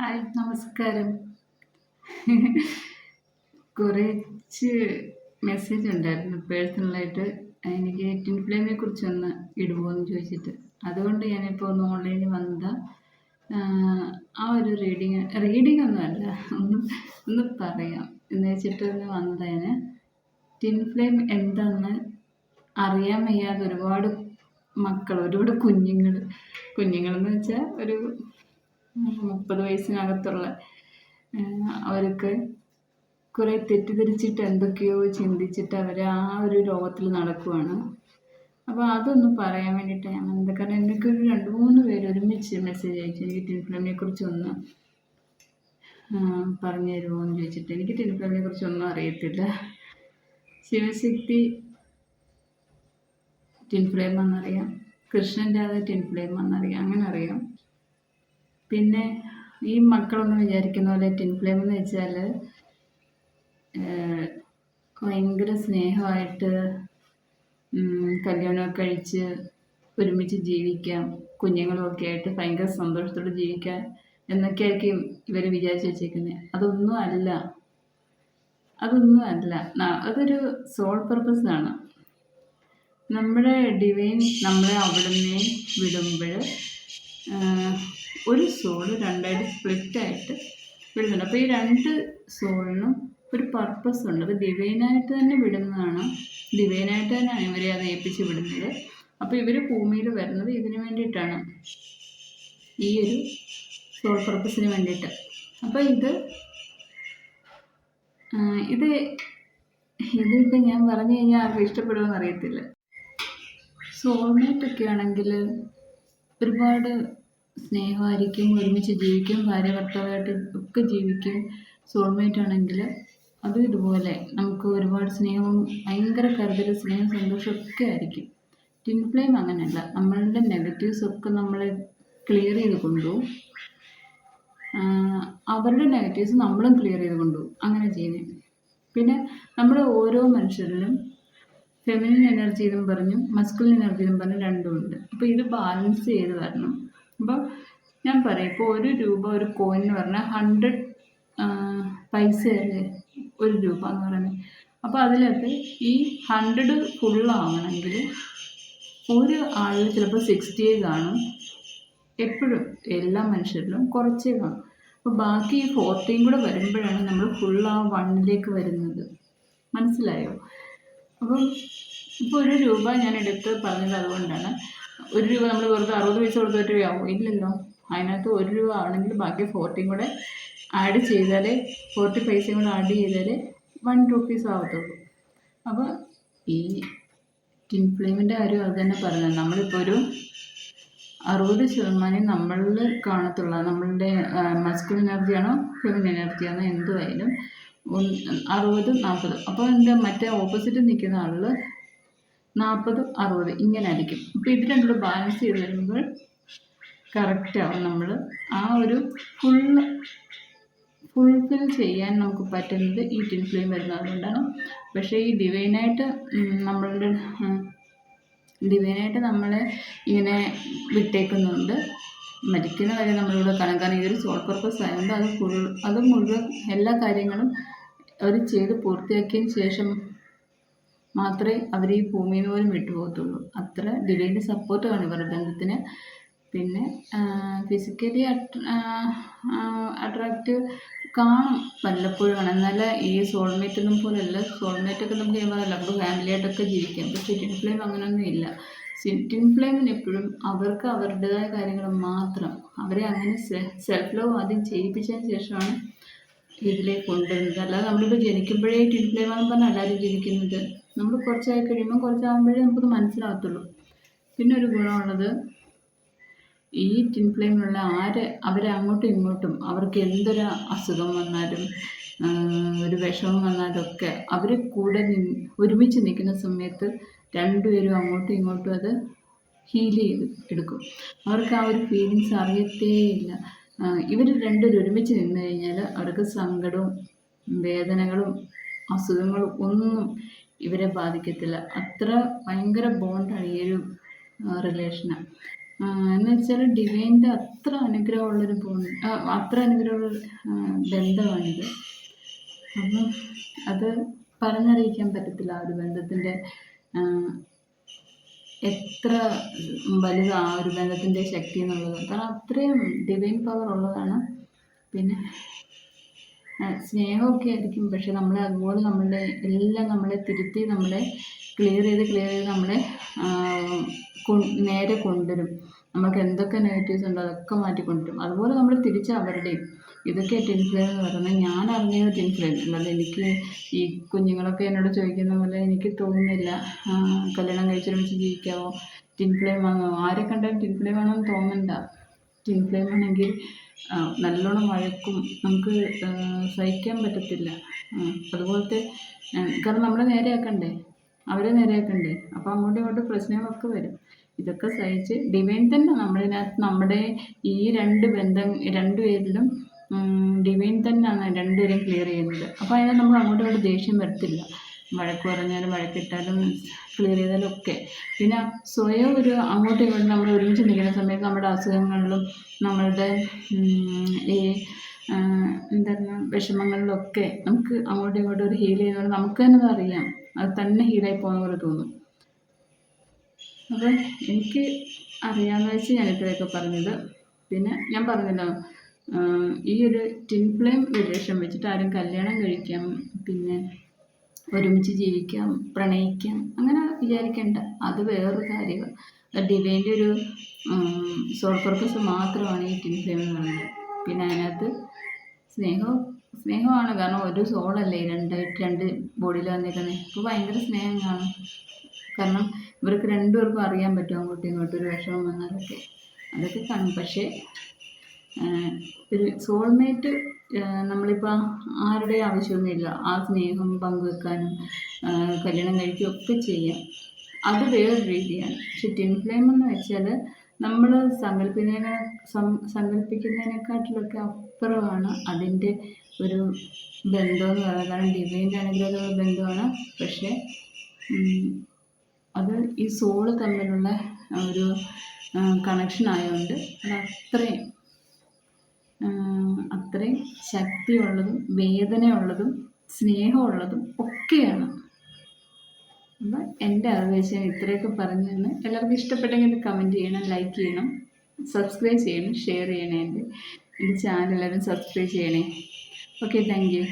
Hi നമസ്കാരം. കുറച്ച് message ഉണ്ടായിരുന്നു. പേഴ്സണലായിട്ട് എനിക്ക് ടിൻ ഫ്ലെയിമിനെ കുറിച്ചൊന്ന് ഇടുമോ എന്ന് ചോദിച്ചിട്ട്. അതുകൊണ്ട് ഞാനിപ്പോൾ ഒന്ന് ഓൺലൈനിൽ വന്ന ആ ഒരു റീഡിങ് റീഡിങ് ഒന്നുമല്ല. ഒന്ന് ഒന്ന് പറയാം. എന്ന് വെച്ചിട്ട് ഒന്ന് വന്നതാണ്. ടിൻ ഫ്ലെയിം എന്താണെന്ന് അറിയാൻ വയ്യാതെ ഒരുപാട് മക്കൾ ഒരുപാട് കുഞ്ഞുങ്ങൾ കുഞ്ഞുങ്ങളെന്ന് വെച്ചാൽ ഒരു മുപ്പത് വയസ്സിനകത്തുള്ള അവർക്ക് കുറേ തെറ്റിദ്ധരിച്ചിട്ട് എന്തൊക്കെയോ ചിന്തിച്ചിട്ട് അവർ ആ ഒരു ലോകത്തിൽ നടക്കുവാണ്. അപ്പോൾ അതൊന്ന് പറയാൻ വേണ്ടിയിട്ട് ഞാൻ എന്താ കാരണം എനിക്കൊരു രണ്ട് മൂന്ന് പേര് ഒരുമിച്ച് മെസ്സേജ് അയച്ചു എനിക്ക് ടിൻഫ്ലമിനെ കുറിച്ചൊന്ന് പറഞ്ഞു തരുമോ എന്ന് ചോദിച്ചിട്ട് എനിക്ക് ടിൻഫ്ലമിനെ കുറിച്ചൊന്നും അറിയത്തില്ല. ശിവശക്തി ടിൻ ഫ്ലെയിം എന്നറിയാം കൃഷ്ണന്റെ അത് ടിൻ എന്നറിയാം അങ്ങനെ അറിയാം. പിന്നെ ഈ മക്കളൊന്നും വിചാരിക്കുന്ന പോലെ ടിൻ ഫ്ലെയിം എന്ന് വെച്ചാൽ ഭയങ്കര സ്നേഹമായിട്ട് കല്യാണമൊക്കെ കഴിച്ച് ഒരുമിച്ച് ജീവിക്കാം കുഞ്ഞുങ്ങളുമൊക്കെ ആയിട്ട് ഭയങ്കര സന്തോഷത്തോടെ ജീവിക്കാം എന്നൊക്കെയായിരിക്കും ഇവർ വിചാരിച്ച് വെച്ചേക്കുന്നത് അതൊന്നും അല്ല. അതൊന്നും അല്ല. അതൊരു സോൾ പർപ്പസ് ആണ്. നമ്മുടെ ഡിവൈൻ നമ്മളെ അവിടുന്ന് വിടുമ്പോൾ സോൾ രണ്ടായിട്ട് സ്പ്ലിറ്റായിട്ട് വിടുന്നുണ്ട്. അപ്പോൾ ഈ രണ്ട് സോളിനും ഒരു പർപ്പസ് ഉണ്ട്. അപ്പോൾ ഡിവൈനായിട്ട് തന്നെ വിടുന്നതാണ്. ഡിവൈനായിട്ട് തന്നെയാണ് ഇവരെ അത് ഏൽപ്പിച്ച് വിടുന്നത്. അപ്പോൾ ഇവർ ഭൂമിയിൽ വരുന്നത് ഇതിന് വേണ്ടിയിട്ടാണ്. ഈ ഒരു സോൾ പർപ്പസിന് വേണ്ടിയിട്ട്. അപ്പോൾ ഇത് ഇത് ഇതിപ്പോൾ ഞാൻ പറഞ്ഞു കഴിഞ്ഞാൽ ആർക്കും ഇഷ്ടപ്പെടുമെന്ന് അറിയത്തില്ല. സോൾമേറ്റ് ഒക്കെ ആണെങ്കിൽ ഒരുപാട് സ്നേഹമായിരിക്കും ഒരുമിച്ച് ജീവിക്കും ഭാര്യ ഭർത്താവായിട്ട് ഒക്കെ ജീവിക്കും സോൾമേറ്റ് ആണെങ്കിൽ അതും ഇതുപോലെ. നമുക്ക് ഒരുപാട് സ്നേഹവും ഭയങ്കര കരുതൽ സ്നേഹം സന്തോഷം ഒക്കെ ആയിരിക്കും. ടിൻ ഫ്ലെയിം അങ്ങനെയല്ല. നമ്മളുടെ നെഗറ്റീവ്സ് ഒക്കെ നമ്മൾ ക്ലിയർ ചെയ്ത് കൊണ്ടുപോകും. അവരുടെ നെഗറ്റീവ്സ് നമ്മളും ക്ലിയർ ചെയ്ത് കൊണ്ടുപോകും. അങ്ങനെ ചെയ്യുന്നത് പിന്നെ നമ്മുടെ ഓരോ മനുഷ്യരിലും ഫെമിനിൻ എനർജി എന്നും പറഞ്ഞു മസ്കുലിൻ എനർജി എന്നും പറഞ്ഞു രണ്ടും ഉണ്ട്. അപ്പോൾ ഇത് ബാലൻസ് ചെയ്ത് വരണം. അപ്പോൾ ഞാൻ പറയാം ഇപ്പോൾ ഒരു രൂപ ഒരു കോയിൻ എന്ന് പറഞ്ഞാൽ ഹൺഡ്രഡ് പൈസയല്ലേ ഒരു രൂപ എന്ന് പറയുന്നത്. അപ്പോൾ അതിനകത്ത് ഈ ഹൺഡ്രഡ് ഫുള്ളാവണമെങ്കിൽ ഒരു ആളിൽ ചിലപ്പോൾ സിക്സ്റ്റിയെ കാണും. എപ്പോഴും എല്ലാ മനുഷ്യരിലും കുറച്ചേ കാണും. അപ്പോൾ ബാക്കി ഈ ഫോർട്ടീൻ കൂടെ വരുമ്പോഴാണ് നമ്മൾ ഫുൾ ആ വണ്ണിലേക്ക് വരുന്നത്. മനസ്സിലായോ? അപ്പം ഇപ്പോൾ ഒരു രൂപ ഞാൻ എടുത്ത് പറഞ്ഞത് അതുകൊണ്ടാണ്. ഒരു രൂപ നമ്മൾ വെറുതെ അറുപത് പൈസ കൊടുത്ത് ഒരു രൂപയാവും ഇല്ലല്ലോ. അതിനകത്ത് ഒരു രൂപ ആണെങ്കിൽ ബാക്കി ഫോർട്ടിയും കൂടെ ആഡ് ചെയ്താൽ ഫോർട്ടി പൈസയും കൂടെ ആഡ് ചെയ്താൽ വൺ റുപ്പീസ് ആവത്തുള്ളൂ. അപ്പോൾ ഈ ടിൻ ഫ്ലെയിമിന്റെ കാര്യം അത് തന്നെ പറഞ്ഞത്. നമ്മളിപ്പോൾ ഒരു അറുപത് ശതമാനം നമ്മളിൽ കാണത്തുള്ള. നമ്മളുടെ മസ്കുലിൻ എനർജിയാണോ ഫെമിൻ എനർജിയാണോ എന്തുമായാലും അറുപത് നാൽപ്പത് അപ്പോൾ എന്താ മറ്റേ ഓപ്പോസിറ്റ് നിൽക്കുന്ന ആളിൽ നാൽപ്പത് അറുപത് ഇങ്ങനെ ആയിരിക്കും അപ്പോൾ ഇത് രണ്ടും ബാലൻസ് ചെയ്ത് വരുമ്പോൾ കറക്റ്റാവും നമ്മൾ ആ ഒരു ഫുള്ള് ഫുൾഫിൽ ചെയ്യാൻ നമുക്ക് പറ്റുന്നത് ഈ ടിൻ ഫ്ലെയിം വരുന്നത് അതുകൊണ്ടാണ് പക്ഷേ ഈ ഡിവൈനായിട്ട് നമ്മളുടെ ഡിവൈനായിട്ട് നമ്മളെ ഇങ്ങനെ വിട്ടേക്കുന്നുണ്ട് മരിക്കുന്ന വരെ നമ്മളിവിടെ കാണാം കാരണം ഇതൊരു സോൾ പർപ്പസ് ആയതുകൊണ്ട് അത് ഫുൾ അത് മുഴുവൻ എല്ലാ കാര്യങ്ങളും അവർ ചെയ്ത് പൂർത്തിയാക്കിയതിന് ശേഷം മാത്രമേ അവർ ഈ ഭൂമിയിൽ പോലും വിട്ടുപോകത്തുള്ളൂ. അത്ര ഡിവൈന്റെ സപ്പോർട്ടാണ് ഇവരുടെ ബന്ധത്തിന് പിന്നെ ഫിസിക്കലി അട്രാക്റ്റ് കാണും വല്ലപ്പോഴുമാണ്. എന്നാൽ ഈ സോൾമേറ്റ് ഒന്നും പോലെയല്ല സോൾമേറ്റൊക്കെ നമുക്ക് ചെയ്യുമ്പോഴല്ല നമുക്ക് ഫാമിലിയായിട്ടൊക്കെ ജീവിക്കാം. പക്ഷേ സിറ്റിംഗ് ഫ്ലെയിം അങ്ങനെയൊന്നും ഇല്ല. സിറ്റിംഗ് ഫ്ലെയിമിന് എപ്പോഴും അവർക്ക് അവരുടേതായ കാര്യങ്ങൾ മാത്രം അവരെ അങ്ങനെ സെൽഫ് ലവ് ആദ്യം ചെയ്യിപ്പിച്ചതിന് ശേഷമാണ് ഇതിലേക്ക് കൊണ്ടുവരുന്നത്. അല്ലാതെ നമ്മളിപ്പോൾ ജനിക്കുമ്പോഴേ ടിൻ ഫ്ലെയിം പറഞ്ഞാൽ എല്ലാവരും ജനിക്കുന്നത്. നമ്മൾ കുറച്ചായി കഴിയുമ്പോൾ കുറച്ചാകുമ്പോഴേ നമുക്കത് മനസ്സിലാകത്തുള്ളൂ. പിന്നെ ഒരു ഗുണമുള്ളത് ഈ ടിൻ ഫ്ലെയിമിലുള്ള ആര് അവരെ അങ്ങോട്ടും ഇങ്ങോട്ടും അവർക്ക് എന്തൊരു അസുഖം വന്നാലും ഒരു വിഷമം വന്നാലും ഒക്കെ അവർ കൂടെ ഒരുമിച്ച് നിൽക്കുന്ന സമയത്ത് രണ്ടുപേരും അങ്ങോട്ടും ഇങ്ങോട്ടും അത് ഹീൽ ചെയ്ത് എടുക്കും. അവർക്ക് ആ ഒരു ഫീലിങ്സ് അറിയത്തേയില്ല. ഇവർ രണ്ടുപേരും ഒരുമിച്ച് നിന്ന് കഴിഞ്ഞാൽ അവർക്ക് സങ്കടവും വേദനകളും അസുഖങ്ങളും ഒന്നും ഇവരെ ബാധിക്കത്തില്ല. അത്ര ഭയങ്കര ബോണ്ടാണ് ഈ ഒരു റിലേഷന് എന്ന് വെച്ചാൽ ഡിവൈന്റെ അത്ര അനുഗ്രഹമുള്ളൊരു ബോണ്ട് അത്ര അനുഗ്രഹമുള്ള ബന്ധമാണിത്. അപ്പം അത് പറഞ്ഞറിയിക്കാൻ പറ്റത്തില്ല ആ ഒരു ബന്ധത്തിന്റെ എത്ര വലുതാണ് ആ ഒരു ബന്ധത്തിന്റെ ശക്തി എന്നുള്ളത്. കാരണം അത്രയും ഡിവൈൻ പവർ ഉള്ളതാണ്. പിന്നെ സ്നേഹമൊക്കെ ആയിരിക്കും. പക്ഷെ നമ്മളെ അതുപോലെ നമ്മളുടെ എല്ലാം നമ്മളെ തിരുത്തി നമ്മളെ ക്ലിയർ ചെയ്ത് ക്ലിയർ ചെയ്ത് നമ്മളെ നേരെ കൊണ്ടുവരും. നമുക്ക് എന്തൊക്കെ നെഗറ്റീവ്സ് ഉണ്ടോ അതൊക്കെ മാറ്റി കൊണ്ടുവരും അതുപോലെ നമ്മൾ തിരിച്ച് അവരുടെയും. ഇതൊക്കെ ടിൻ എന്ന് പറയുന്നത് ഞാൻ അറിഞ്ഞത് ടിൻ അല്ലാതെ എനിക്ക് ഈ കുഞ്ഞുങ്ങളൊക്കെ എന്നോട് ചോദിക്കുന്ന പോലെ എനിക്ക് തോന്നുന്നില്ല. കല്യാണം കഴിച്ചൊരുമിച്ച് ജീവിക്കാവോ? ടിൻ ഫ്ലെയിം ആണോ? ആരെ കണ്ടാലും ടിൻ ഫ്ലെയിം ആണെന്ന് തോന്നണ്ട. ടിൻ ഫ്ലെയിം ആണെങ്കിൽ നല്ലോണം വഴക്കും. നമുക്ക് സഹിക്കാൻ പറ്റത്തില്ല. അതുപോലത്തെ കാരണം നമ്മളെ നേരെയാക്കണ്ടേ? അവരെ നേരെയാക്കണ്ടേ അപ്പോൾ അങ്ങോട്ടും ഇങ്ങോട്ടും പ്രശ്നങ്ങളൊക്കെ വരും. ഇതൊക്കെ സഹിച്ച് ഡിവൈൻ തന്നെ നമ്മളതിനകത്ത് നമ്മുടെ ഈ രണ്ട് ബന്ധം രണ്ട് പേരിലും ഡിവൈൻ തന്നെയാണ് രണ്ടുപേരും ക്ലിയർ ചെയ്യുന്നത്. അപ്പോൾ അതിനെ നമ്മൾ അങ്ങോട്ടും ഇങ്ങോട്ടും ദേഷ്യം വരത്തില്ല. വഴക്ക് പറഞ്ഞാലും വഴക്കിട്ടാലും ക്ലിയർ ചെയ്താലും ഒക്കെ. പിന്നെ സ്വയം ഒരു അങ്ങോട്ടും ഇങ്ങോട്ടും നമ്മൾ ഒരുമിച്ച് നിൽക്കുന്ന സമയത്ത് നമ്മുടെ അസുഖങ്ങളിലും നമ്മളുടെ ഈ എന്താണ് വിഷമങ്ങളിലൊക്കെ നമുക്ക് അങ്ങോട്ടും ഇങ്ങോട്ടും ഒരു ഹീൽ ചെയ്യുന്നത് നമുക്ക് തന്നെ അറിയാം. അത് തന്നെ ഹീലായി പോകുന്ന പോലെ തോന്നും. അപ്പം എനിക്ക് അറിയാമെന്ന് വെച്ച് ഞാൻ ഇത്രയൊക്കെ പറഞ്ഞത്. പിന്നെ ഞാൻ പറഞ്ഞല്ലോ ഈ ഒരു ടിൻ ഫ്ലെയിം റിലേഷൻ വെച്ചിട്ട് ആരും കല്യാണം കഴിക്കാം പിന്നെ ഒരുമിച്ച് ജീവിക്കാം പ്രണയിക്കാം അങ്ങനെ വിചാരിക്കേണ്ട. അത് വേറൊരു കാര്യമാണ് ഡിവൈന്റെ ഒരു സോൾ പർപ്പസ് മാത്രമാണ് ഈ ടിൻ ഫ്ലെയിം എന്ന് പറയുന്നത്. പിന്നെ അതിനകത്ത് സ്നേഹവും സ്നേഹമാണ്. കാരണം ഒരു സോളല്ലേ രണ്ടായിട്ട് രണ്ട് ബോഡിയിൽ വന്നിരിക്കുന്നത് ഇപ്പോൾ ഭയങ്കര സ്നേഹം കാണും കാരണം ഇവർക്ക് രണ്ടുപേർക്കും അറിയാൻ പറ്റും അങ്ങോട്ടും ഇങ്ങോട്ടും ഒരു വിഷമം വന്നാലൊക്കെ. അതൊക്കെ കാണും. പക്ഷേ ഒരു സോൾമേറ്റ് നമ്മളിപ്പോൾ ആരുടെ ആവശ്യമൊന്നുമില്ല. ആ സ്നേഹം പങ്കുവെക്കാനും കല്യാണം കഴിക്കുകയും ഒക്കെ ചെയ്യാം. അത് വേറൊരു രീതിയാണ്. പക്ഷെ ടിൻ ഫ്ലെയിം എന്ന് വെച്ചാൽ നമ്മൾ സങ്കല്പിക്കുന്നതിനെ സങ്കല്പിക്കുന്നതിനെക്കാട്ടിലൊക്കെ അപ്പുറമാണ് അതിന്റെ ഒരു ബന്ധമെന്ന് പറയുന്നത് കാരണം ഡിവൈന്റെ അനുഗ്രഹമുള്ള ബന്ധമാണ്. പക്ഷേ അത് ഈ സോൾ തമ്മിലുള്ള ഒരു കണക്ഷൻ ആയതുകൊണ്ട് അത് അത്രയും അത്രയും ശക്തിയുള്ളതും വേദനയുള്ളതും സ്നേഹമുള്ളതും ഒക്കെയാണ്. അപ്പം എന്റെ അറിവ് വെച്ച് ഞാൻ ഇത്രയൊക്കെ പറഞ്ഞു തന്നെ എല്ലാവർക്കും ഇഷ്ടപ്പെട്ടെങ്കിൽ കമന്റ് ചെയ്യണം ലൈക്ക് ചെയ്യണം സബ്സ്ക്രൈബ് ചെയ്യണം ഷെയർ ചെയ്യണേ എന്റെ എന്റെ ചാനൽ എല്ലാവരും സബ്സ്ക്രൈബ് ചെയ്യണേ. Okay thank you